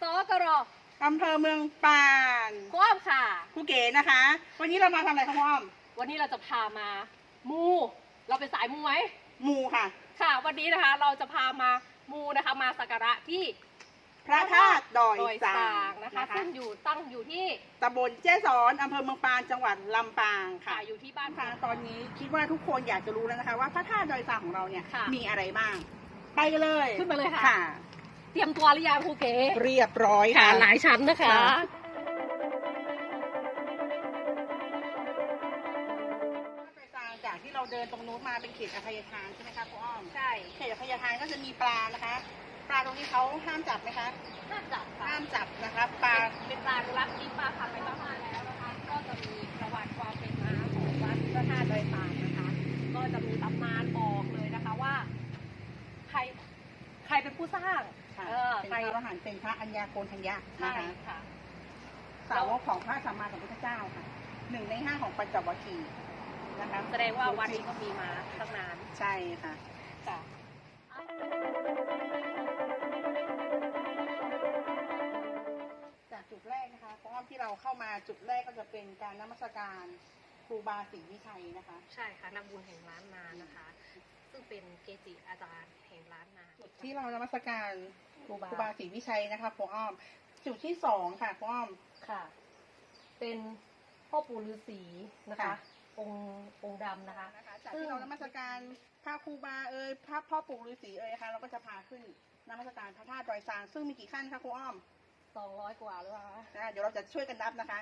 สกรอำเภอเมืองปานคว้อมค่ะ ครูเก๋นะคะ วันนี้เรามาทำอะไรคะพ่อ้อมวันนี้เราจะพามามู เราเป็นสายมูไหมมูค่ะ ค่ะ วันนี้นะคะเราจะพามามูนะคะ มาสักการะที่พระธาตุดอยดสางนะคะซึ่งอยู่ตั้งอยู่ที่ตำบลแจ้สอนอำเภอเมืองปานจังหวัดลำปางค่ะอยู่ที่บ้าน ค่ะตอนนี้คิดว่าทุกคนอยากจะรู้แล้วนะคะ ว่าพระธาตุดอยสางของเราเนี่ยมีอะไรบ้าง ไปกันเลยขึ้นมาเลยค่ะ เตรียมตัวหรือยังครูเก๋เรียบร้อยค่ะค่ะ หลายชั้นนะคะ ค่ะดอยสางจากที่เราเดินตรงนู้นมาเป็นเขตอภัยทานใช่ไหมคะพ่ออ้อมใช่เขตอภัยทานก็จะมีปลานะคะ ปลาตรงนี้เขาห้ามจับไหมคะห้ามจับค่ะห้ามจับนะคะปลาเป็นปลาอนุรักษ์ที่ปลาพันธุ์ไปมากๆแล้วนะคะ ก็จะมีประวัติความเป็นมาของวัดพระธาตุดอยสางนะคะ ก็จะมีตำนานบอกเลยนะคะว่า ใครใครเป็นผู้สร้าง ค่ะ เออ เป็นใครพระอรหันต์เป็นพระอัญญาโกณทัญญะใช่นะคะค่ะ สาวกของพระสัมมาสัมพุทธเจ้าค่ะหนึ่งในห้าของปัญจวัคคีย์นะคะแสดงว่าวัดนี้ก็มีมาตั้งนานใช่ค่ะค่ะจากจุดแรกนะคะเพราะว่าที่เราเข้ามาจุดแรกก็จะเป็นการนมัสการครูบาศรีวิชัยนะคะ ใช่ค่ะนักบุญแห่งล้านนานะคะ ซึ่งเป็นเกจิอาจารย์แห่งล้านนาจุดที่เรานมัสการครูบาครูบาศรีวิชัยนะคะพ่ออ้อม จุดที่สองค่ะพ่ออ้อมค่ะ เป็นพ่อปู่ฤาษีนะคะค่ะองค์องค์ดำนะคะนะคะจากที่เรานมัสการพระครูบาเอ่ยพระพ่อปู่ฤาษีเอ่ยนะคะเราก็จะพาขึ้นนมัสการพระธาตุดอยซางซึ่งมีกี่ขั้นคะครูอ้อมสองร้อยกว่าหรือเปล่าคะนะเดี๋ยวเราจะช่วยกันนับนะคะ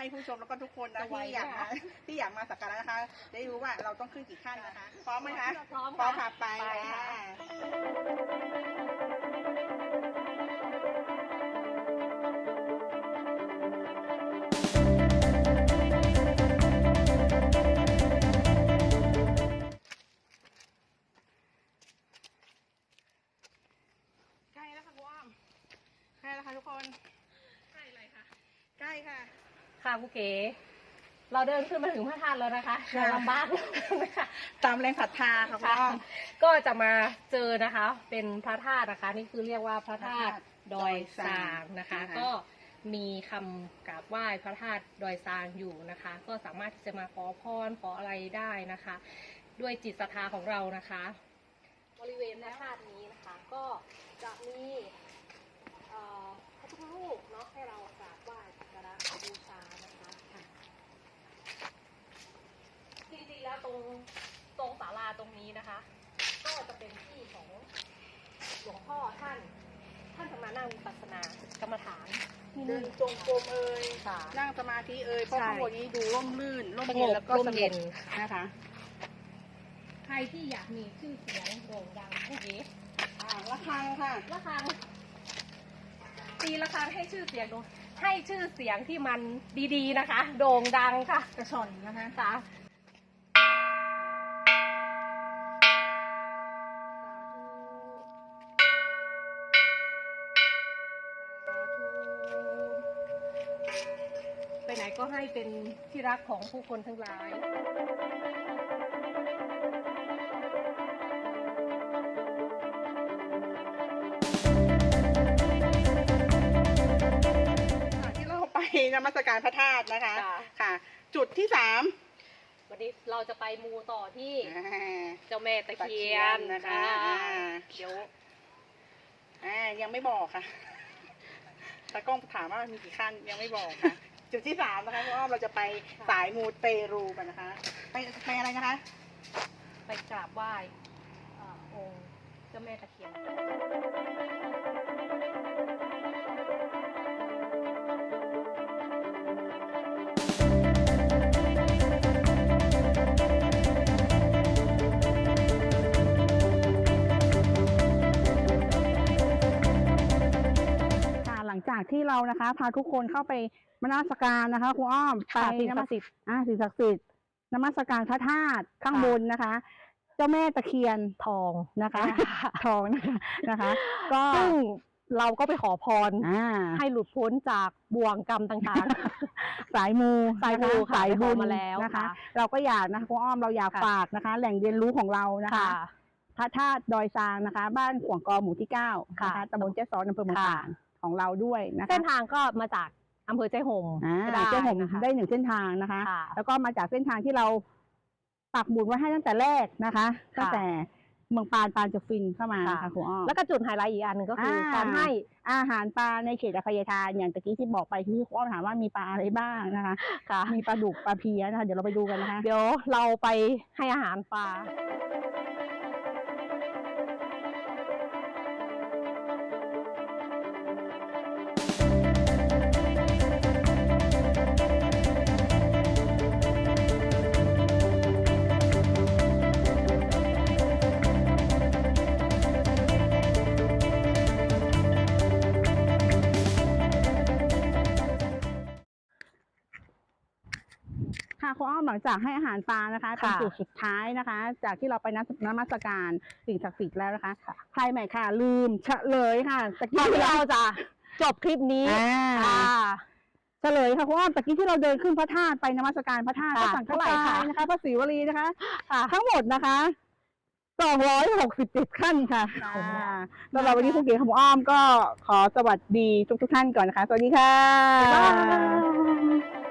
ให้ผู้ชมแล้วก็ทุกคนนะจะไหวที่อยากไหมมาคะที่อยากมาสักการะนะคะ ได้รู้ว่าเราต้องขึ้นกี่ขั้นนะคะ พร้อมไหมคะ พร้อมพร้อมค่ะค่ะไปไปค่ะ ค่ะครูเก๋เราเดินขึ้นมาถึงพระธาตุแล้วนะคะค่ะเราลำบากนะคะตามแรงศรัทธาค่ะคุณอ้อม ก็จะมาเจอนะคะ เป็นพระธาตุนะคะ นี่คือเรียกว่าพระธาตุดอยสางนะคะนะคะก็มีคำกราบไหว้พระธาตุดอยสางอยู่นะคะ ก็สามารถที่จะมาขอพรขออะไรได้นะคะ ด้วยจิตศรัทธาของเรานะคะ บริเวณพระธาตุนี้นะคะ ก็จะมีเอ่อพระพุทธรูปเนาะให้เรากราบไหว้สักการะบูชานะคะ จริงๆ แล้วตรงตรงศาลาตรงนี้นะคะ ก็จะเป็นที่ของหลวงพ่อท่าน ท่านจะมานั่งวิปัสสนากรรมฐานที่เดินี่ นจงกรมเอ่ยค่ะนั่งสมาธิเอ่ยเพราะใช่ ข้างบนนี้ดูร่มรื่นร่มสงเย็นบแล้วก็ร่มสงเย็บนนะคะ ใครที่อยากมีชื่อเสียงโด่งดังผู้เก๋อ่าระฆังค่ะ ละครังตีละครังให้ชื่อเสียงโด่งให้ชื่อเสียงที่มันดีๆนะคะ โด่งดังค่ะ กระชอนนะคะ ค่ะ ไปไหนก็ให้เป็นที่รักของผู้คนทั้งหลาย ค่ะที่เราไปนมัสการพระธาตุนะคะ ค่ะ ค่ะ จุดที่สามวันนี้เราจะไปมูต่อที่อ่าเจ้าแม่ตะเคียนตะเคียนนะคะอ่าอ่าเดี๋ยวอ่ายังไม่บอกค่ะตากล้องถามว่ามีกี่ขั้นยังไม่บอกค่ะ จุดที่สามนะคะเพราะว่าเราจะไปสายมูเตรูกันนะคะ ไปไปอะไรนะคะ ไปกราบไหว้อ่าองค์เจ้าแม่ตะเคียน จากที่เรานะคะ พาทุกคนเข้าไปมนมัสการนะคะครูอ้อมไปค่ะสิ่งนศัมักสดิ์สิทธิ์ อ่าสิ่งศักดิ์สิทธิ์นมัสการพระธาตุข้างค่ะบนนะคะ เจ้าแม่ตะเคียนทองนะคะ ทองนะคะนะคะ ก็ซึ่งเราก็ไปขอพรอ่าให้หลุดพ้นจากบ่วงกรรมต่างสายมูสายมูนค่ะสายบุญไปขอมาแล้วนะคะค่ะเราก็อยากนะคะครูอ้อมเราอยากค่ะฝากนะคะ แหล่งเรียนรู้ของเราๆนะคะพระธาตุดอยซางนะคะ บ้านขวงกอหมู่ที่เก้าค่ะนะคะตำบลเจ๊สอนอำเภอเมืองค่ะปาน ของเราด้วยนะคะเส้นทางก็มาจากอำเภอใจโฮมอ่าก็ได้เจ้าผมนะคะได้หนึ่งเส้นทางนะคะค่ะแล้วก็มาจากเส้นทางที่เราปักหมุดไว้ให้ตั้งแต่แรกนะคะตั้งแต่เมืองปานปานจะฟินเข้ามานะคะครูอ้อมแล้วก็จุดไฮไลท์อีกอันหนึ่งก็คืออาการให้อาหารปลาในเขตอภัยทานอย่างตะกี้ที่บอกไปที่ครูอ้อมถามว่ามีปลาอะไรบ้างนะคะค่ะมีปลาดุกปลาเพี้ยนะคะเดี๋ยวเราไปดูกันนะคะ เดี๋ยวเราไปให้อาหารปลา ค่ะครูอ้อมหลังจากให้อาหารปลานะคะเป็นค่ะจุดสุดท้ายนะคะ จากที่เราไปนันมัสการสิ่งศักดิ์สิทธิ์แล้วนะคะค่ะใครใหม่ค่ะ ลืมเฉลยค่ะตะก่กี้อนที่ที่เราเราจะจบคลิปนี้อ่าค่ะเฉลยค่ะครูอ้อมตะกี้ที่เราเดินขึ้นพระธาตุไปนมัสการพระธาตุพค่ะระสังฆเท่าไหร่ทาคะยนะคะพระศรีวลีนะคะค่ะทั้งหมดนะคะสองร้อยหกสิบเจ็ดขั้นค่ะค่ะอ่าสำหรับวันนี้ครูเก๋คำอ้อมก็ขอสวัสดีทุกทุกๆท่านก่อนนะคะ สวัสดีค่ะบ๊ายบาย